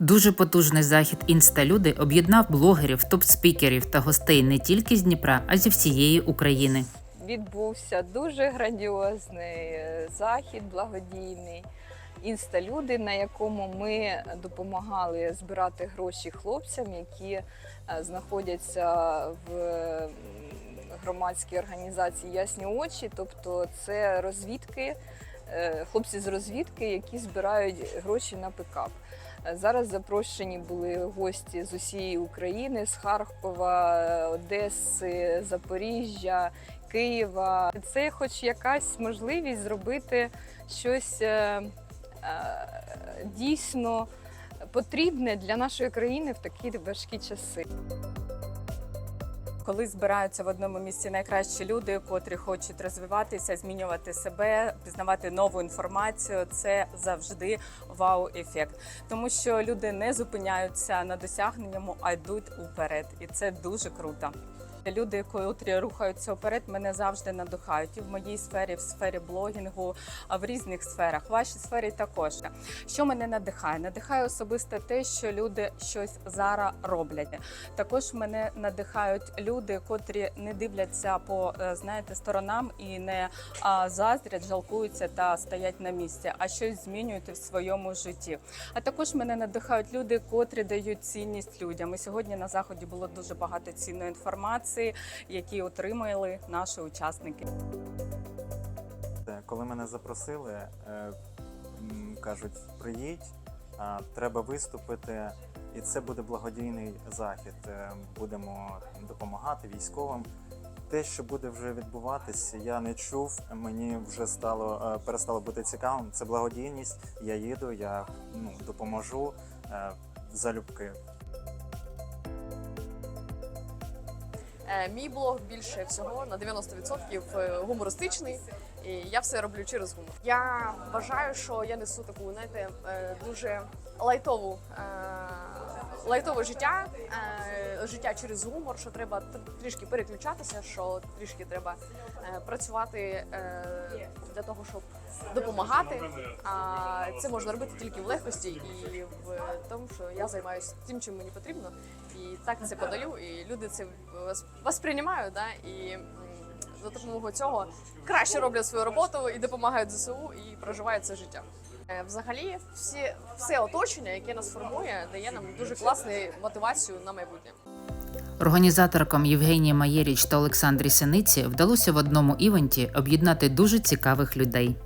Дуже потужний захід інсталюди об'єднав блогерів, топ-спікерів та гостей не тільки з Дніпра, а зі всієї України. відбувся дуже грандіозний е, захід благодійний. Інсталюди, на якому ми допомагали збирати гроші хлопцям, які е, знаходяться в громадській організації Ясні очі. Тобто це розвідки, хлопці з розвідки, які збирають гроші на пикап. Е, Зараз запрошені були гості з усієї України, з Харкова, е, Одеси, Запоріжжя, Києва. Це хоч якась можливість зробити щось е, е, дійсно потрібне для нашої країни в такі важкі часи. Коли збираються в одному місці найкращі люди, котрі хочуть розвиватися, змінювати себе, пізнавати нову інформацію, це завжди вау-ефект. Тому що люди не зупиняються на досягненням, а йдуть уперед, і це дуже круто. Люди, котрі рухаються вперед, мене завжди надихають і в моїй сфері, в сфері блогінгу, а в різних сферах. В вашій сфері також. Що мене надихає? Надихає особисто те, що люди щось зараз роблять. Також мене надихають люди, котрі не дивляться по е, знаєте сторонам і не заздрять, жалкуються та стоять на місці, а щось змінюють в своєму житті. А також мене надихають люди, котрі дають цінність людям. І сьогодні на заході було дуже багато цінної інформації, які отримали наші учасники. Е, Коли мене запросили, е, кажуть, приїдь, треба виступити, і це буде благодійний захід. Е, Будемо допомагати військовим. Те, що буде вже відбуватися, я не чув. Мені вже стало перестало бути цікавим. Це благодійність. Я їду, я ну, допоможу залюбки. Мій блог більше всього на 90% гумористичний, і я все роблю через гумор. Я вважаю, що я несу таку, знаєте, е, дуже лайтову. е, Лайтове життя, е, життя через гумор, що треба тр- трішки переключатися, що трішки треба е, працювати е, для того, щоб допомагати. А це можна робити тільки в легкості і в тому, що я займаюся тим, чим мені потрібно, і так це подаю, і люди це вос- восприймають, да, і за допомогою цього краще роблять свою роботу і допомагають ЗСУ і проживають це життя. Е, Взагалі, всі все оточення, яке нас формує, дає нам дуже класну мотивацію на майбутнє. Організаторкам Євгенії Маєріч та Олександрі Синиці вдалося в одному івенті об'єднати дуже цікавих людей.